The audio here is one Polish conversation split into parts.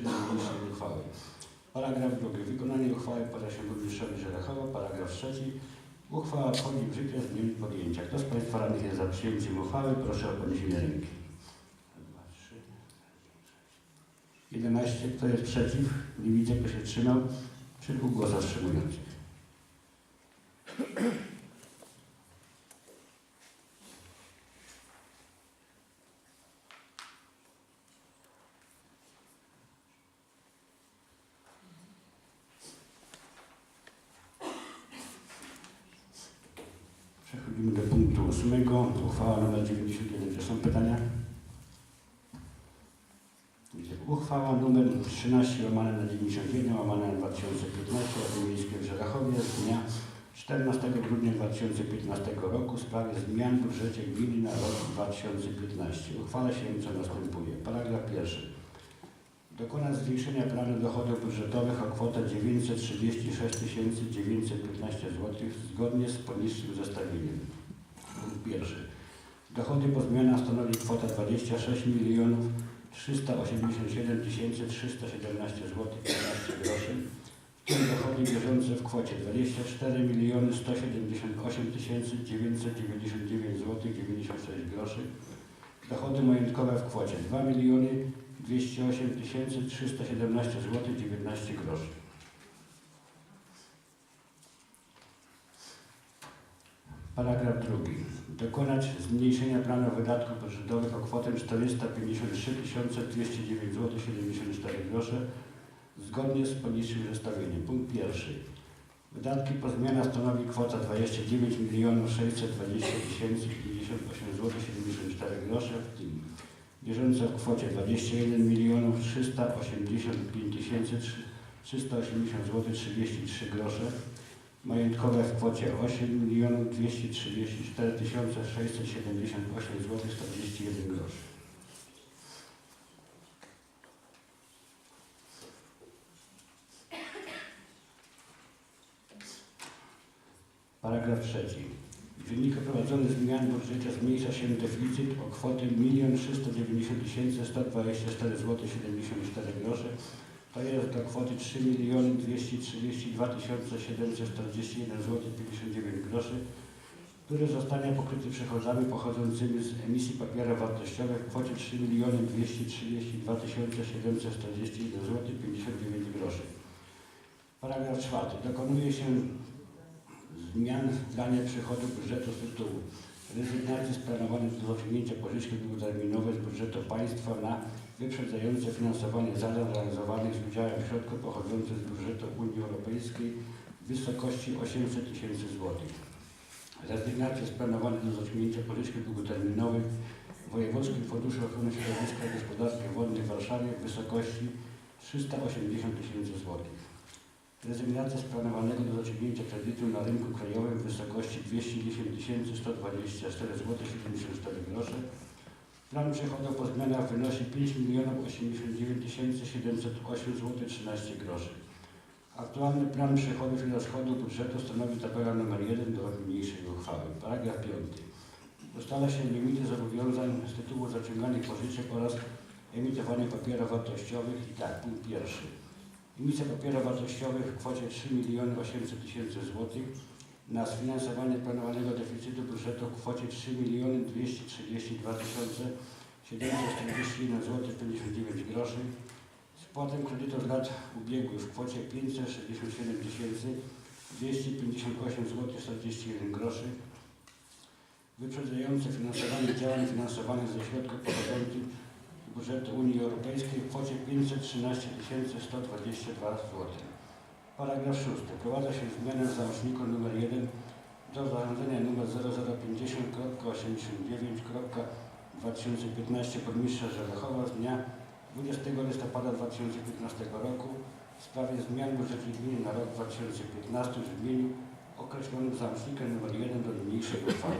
do niniejszej uchwały. Paragraf drugi. Wykonanie uchwały poda się burmistrzowi Żelechowa. Paragraf trzeci. Uchwała wchodzi w życie z dniem podjęcia. Kto z Państwa radnych jest za przyjęciem uchwały? Proszę o podniesienie ręki. Raz, dwa, trzy, 11. Kto jest przeciw? Nie widzę, kto się wstrzymał. Przy dwóch głosach wstrzymujących. Przechodzimy do ósmego. Uchwała nr 91. Czy są pytania? Uchwała nr 13 łamane na 91 łamane na 2015 Rady Miejskiej w Żelachowie z dnia 14 grudnia 2015 roku w sprawie zmian w budżecie gminy na rok 2015. Uchwala się co następuje. Paragraf pierwszy. Dokonać zwiększenia planu dochodów budżetowych o kwotę 936 915 zł zgodnie z poniższym zestawieniem. Pierwszy. Dochody po zmianach stanowi kwota 26 milionów 387 317 zł 15 groszy. W tym dochody bieżące w kwocie 24 miliony 178 999 zł 96 groszy. Dochody majątkowe w kwocie 2 miliony 208 317 zł 19 groszy. Paragraf drugi. Dokonać zmniejszenia planu wydatków budżetowych o kwotę 453 209 zł 74 grosze zgodnie z poniższym zestawieniem. Punkt pierwszy. Wydatki po zmianach stanowi kwota 29 620 58 zł 74 grosze, w tym bieżące w kwocie 21 385 380 zł 33 grosze, majątkowe w kwocie 8 234 678 zł 41 groszy. Paragraf trzeci. W wyniku prowadzonych zmian w budżecie zmniejsza się deficyt o kwotę 1 390 124 zł 74 grosze, to jest do kwoty 3 232 741 zł 59 groszy, który zostanie pokryty przychodami pochodzącymi z emisji papierów wartościowych w kwocie 3 232 741 zł 59 groszy. Paragraf czwarty. Dokonuje się zmian w planie przychodów budżetu z tytułu rezygnacji z planowanych do osiągnięcia pożyczki długoterminowej z budżetu państwa na wyprzedzające finansowanie zadań realizowanych z udziałem środków pochodzących z budżetu Unii Europejskiej w wysokości 800 tysięcy złotych. Rezygnację z planowanych do osiągnięcia pożyczki długoterminowej w Wojewódzkim Funduszu Ochrony Środowiska i Gospodarki Wodnej w Warszawie w wysokości 380 tysięcy złotych. Rezygnacja z planowanego do zaciągnięcia kredytu na rynku krajowym w wysokości 210 124 zł 74 grosze. Plan przychodów po zmianach wynosi 5 89 708 zł 13 groszy. Aktualny plan przychodów i rozchodów budżetu stanowi tabela nr 1 do niniejszej uchwały. Paragraf 5. Ustala się limity zobowiązań z tytułu zaciąganych pożyczek oraz emitowania papierów wartościowych i tak, punkt pierwszy. Emisja papierów wartościowych w kwocie 3 800 tysięcy złotych na sfinansowanie planowanego deficytu budżetu w kwocie 3 232 741 zł 59 groszy. Spłatę kredytu z lat ubiegłych w kwocie 567 258 zł 41 groszy. Wyprzedzające finansowanie działań finansowanych ze środków pochodzących budżetu Unii Europejskiej w kwocie 513 122 zł. Paragraf 6. Wprowadza się zmianę w załączniku nr 1 do zarządzenia nr 0050.89.2015 burmistrza Żelechowa z dnia 20 listopada 2015 roku w sprawie zmian w budżecie gminy na rok 2015 w brzmieniu określonym załącznikiem nr 1 do niniejszej uchwały.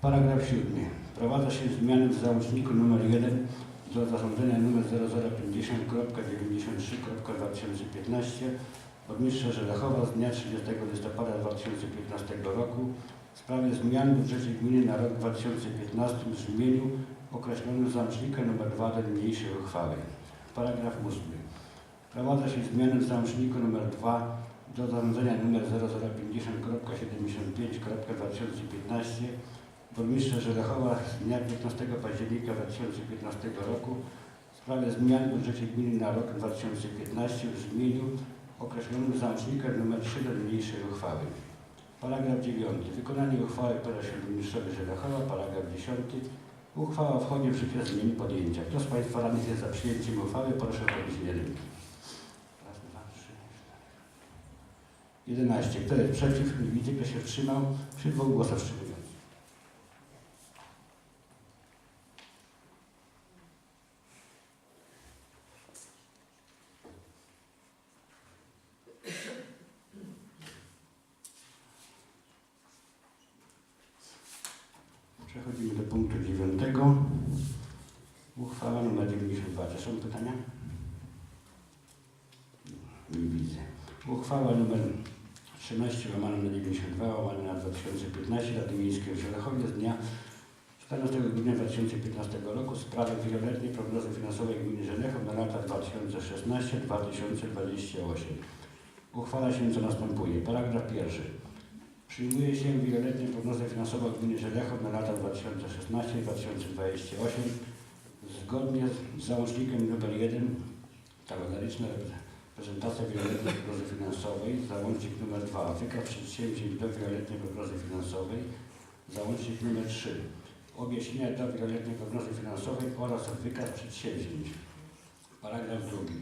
Paragraf 7. Wprowadza się zmiany w załączniku nr 1 do zarządzenia nr 0050.93.2015 burmistrza Żelechowa z dnia 30 listopada 2015 roku w sprawie zmian w budżecie gminy na rok 2015 w brzmieniu określonym załącznikiem nr 2 do niniejszej uchwały. Paragraf 8. Wprowadza się zmianę w załączniku nr 2 do zarządzenia nr 0050.75.2015 burmistrza Żelechowa z dnia 15 października 2015 roku w sprawie zmian w budżecie gminy na rok 2015 w brzmieniu określonym załącznikiem nr 3 do niniejszej uchwały. Paragraf 9. Wykonanie uchwały poda się burmistrzowi Żelechowa. Paragraf 10. Uchwała wchodzi w życie z dniem podjęcia. Kto z Państwa radnych jest za przyjęciem uchwały, proszę o trzy, cztery. 11. Kto jest przeciw? Widzę. Kto się wstrzymał? Przy dwóch głosach wstrzymujących. Przechodzimy do punktu dziewiątego. Uchwała nr 92. Czy są pytania? Nie widzę. Uchwała nr 13 łamane na 92 łamane na 2015 Rady Miejskiej w Żelechowie z dnia 14 grudnia 2015 roku w sprawie wieloletniej prognozy finansowej gminy Żelechów na lata 2016-2028. Uchwala się co następuje. Paragraf pierwszy. Przyjmuje się wieloletnią prognozę finansową gminy Żelechów na lata 2016-2028 zgodnie z załącznikiem nr 1 tabelariczna prezentacja wieloletniej prognozy finansowej, załącznik nr 2 wykaz przedsięwzięć do wieloletniej prognozy finansowej, załącznik nr 3 objaśnienia do wieloletniej prognozy finansowej oraz wykaz przedsięwzięć. Paragraf drugi.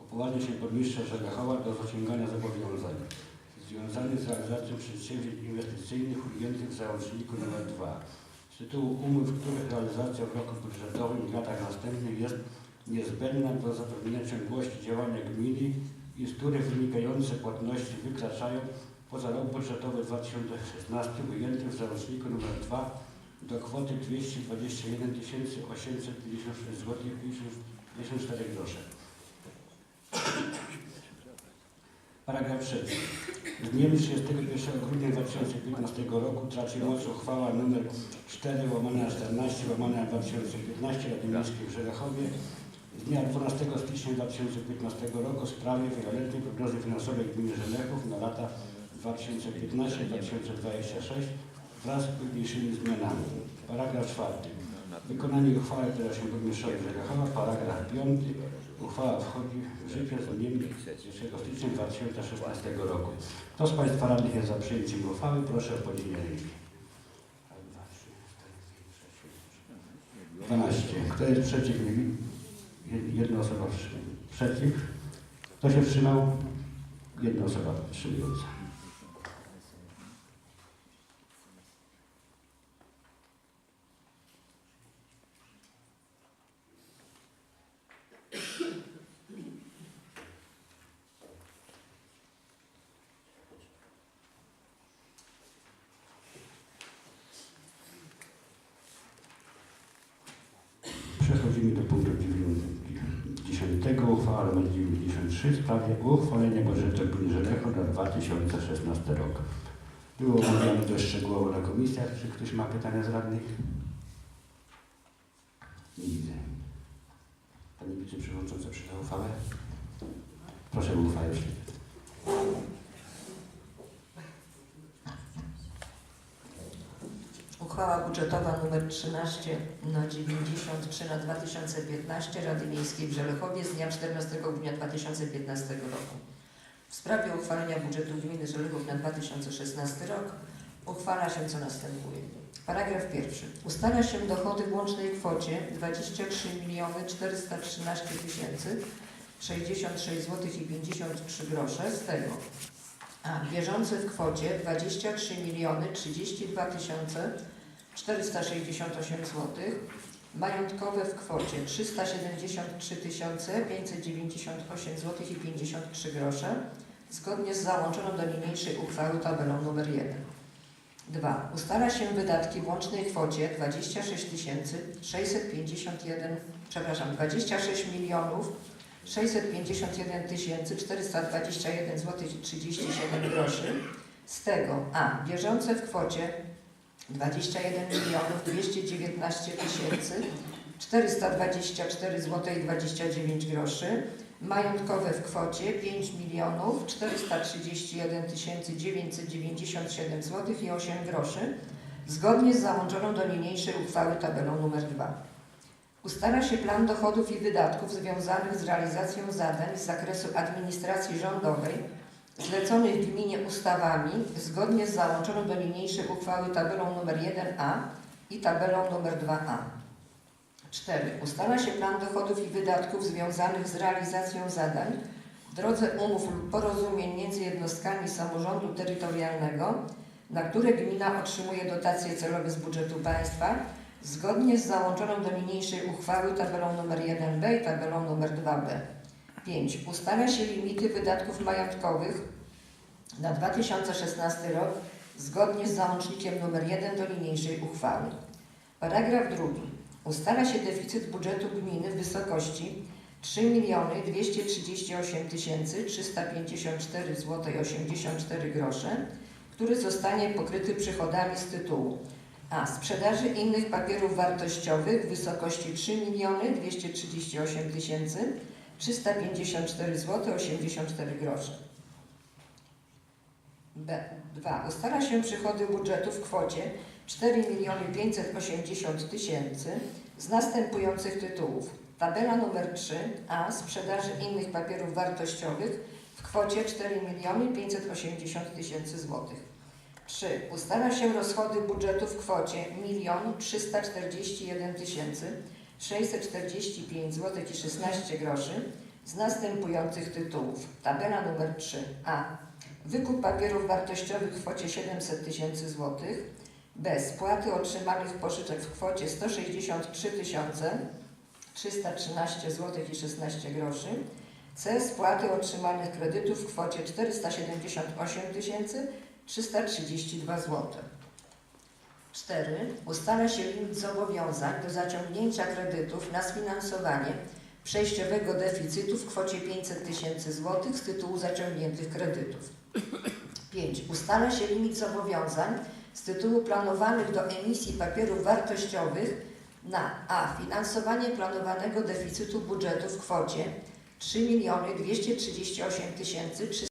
Upoważnia się burmistrza Żelechowa do zaciągania zobowiązań związanych z realizacją przedsięwzięć inwestycyjnych ujętych w załączniku nr 2 z tytułu umów, których realizacja w roku budżetowym i latach następnych jest niezbędna do zapewnienia ciągłości działania gminy i z których wynikające płatności wykraczają poza rok budżetowy 2016 ujęty w załączniku nr 2 do kwoty 221 856 zł 54 grosze. Paragraf 3. Z dniem 31 grudnia 2015 roku traci moc uchwała nr 4 łamane na 14 łamane na 2015 Rady Miejskiej w Żelechowie z dnia 12 stycznia 2015 roku w sprawie wieloletniej prognozy finansowej gminy Żelechów na lata 2015-2026 wraz z późniejszymi zmianami. Paragraf 4. Wykonanie uchwały teraz się burmistrzowi Żelechowa. Paragraf 5. Uchwała wchodzi w życie z dniem 1 stycznia 2016 roku. Kto z Państwa radnych jest za przyjęciem uchwały? Proszę o podniesienie ręki. Raz, dwa, trzy, cztery, pięć, sześć, siedem, osiem. 12. Kto jest przeciw? Jedna osoba wstrzy- przeciw. Kto się wstrzymał? Jedna osoba wstrzymująca. Przechodzimy do punktu 10. Uchwała nr 93 w sprawie uchwalenia budżetu gminy Żelecho na 2016 rok. Było omawiane dość szczegółowo na komisjach. Czy ktoś ma pytania z radnych? Nie widzę. Pani wiceprzewodnicząca przyda uchwałę? Proszę o uchwałę. Uchwała budżetowa nr 13 na 93 na 2015 Rady Miejskiej w Żelechowie z dnia 14 grudnia 2015 roku. W sprawie uchwalenia budżetu gminy Żelechów na 2016 rok uchwala się co następuje. Paragraf pierwszy. Ustala się dochody w łącznej kwocie 23 413 066 zł i 53 grosze z tego a bieżące w kwocie 23 32 468 zł, majątkowe w kwocie 373 598 zł i 53 grosze, zgodnie z załączoną do niniejszej uchwały tabelą nr 1. 2. Ustala się wydatki w łącznej kwocie 26 651, przepraszam, 26 milionów 651 421 zł 37 groszy. Z tego a bieżące w kwocie 21 milionów 219 tysięcy 424 zł i 29 groszy, majątkowe w kwocie 5 milionów 431 tysięcy 997 zł i 8 groszy, zgodnie z załączoną do niniejszej uchwały tabelą nr 2. Ustala się plan dochodów i wydatków związanych z realizacją zadań z zakresu administracji rządowej zleconych gminie ustawami zgodnie z załączoną do niniejszej uchwały tabelą nr 1a i tabelą nr 2a. 4. Ustala się plan dochodów i wydatków związanych z realizacją zadań w drodze umów lub porozumień między jednostkami samorządu terytorialnego, na które gmina otrzymuje dotacje celowe z budżetu państwa, zgodnie z załączoną do niniejszej uchwały tabelą nr 1b i tabelą nr 2b. 5. Ustala się limity wydatków majątkowych na 2016 rok zgodnie z załącznikiem nr 1 do niniejszej uchwały. Paragraf drugi. Ustala się deficyt budżetu gminy w wysokości 3 miliony 238 354 zł 84 grosze, który zostanie pokryty przychodami z tytułu a. Sprzedaży innych papierów wartościowych w wysokości 3 miliony 238 tysięcy 354 zł 84 grosze. B. 2. Ustala się przychody budżetu w kwocie 4 miliony 580 tysięcy z następujących tytułów. Tabela numer 3 A. Sprzedaży innych papierów wartościowych w kwocie 4 miliony 580 tysięcy złotych. 3. Ustala się rozchody budżetu w kwocie 1 341 645 zł i 16 groszy z następujących tytułów. Tabela numer 3. A. Wykup papierów wartościowych w kwocie 700 tysięcy złotych. B. Spłaty otrzymanych pożyczek w kwocie 163 313 zł i 16 groszy. C. Spłaty otrzymanych kredytów w kwocie 478 tysięcy 332 zł. 4. Ustala się limit zobowiązań do zaciągnięcia kredytów na sfinansowanie przejściowego deficytu w kwocie 500 tysięcy złotych z tytułu zaciągniętych kredytów. 5. Ustala się limit zobowiązań z tytułu planowanych do emisji papierów wartościowych na a. finansowanie planowanego deficytu budżetu w kwocie 3 238 354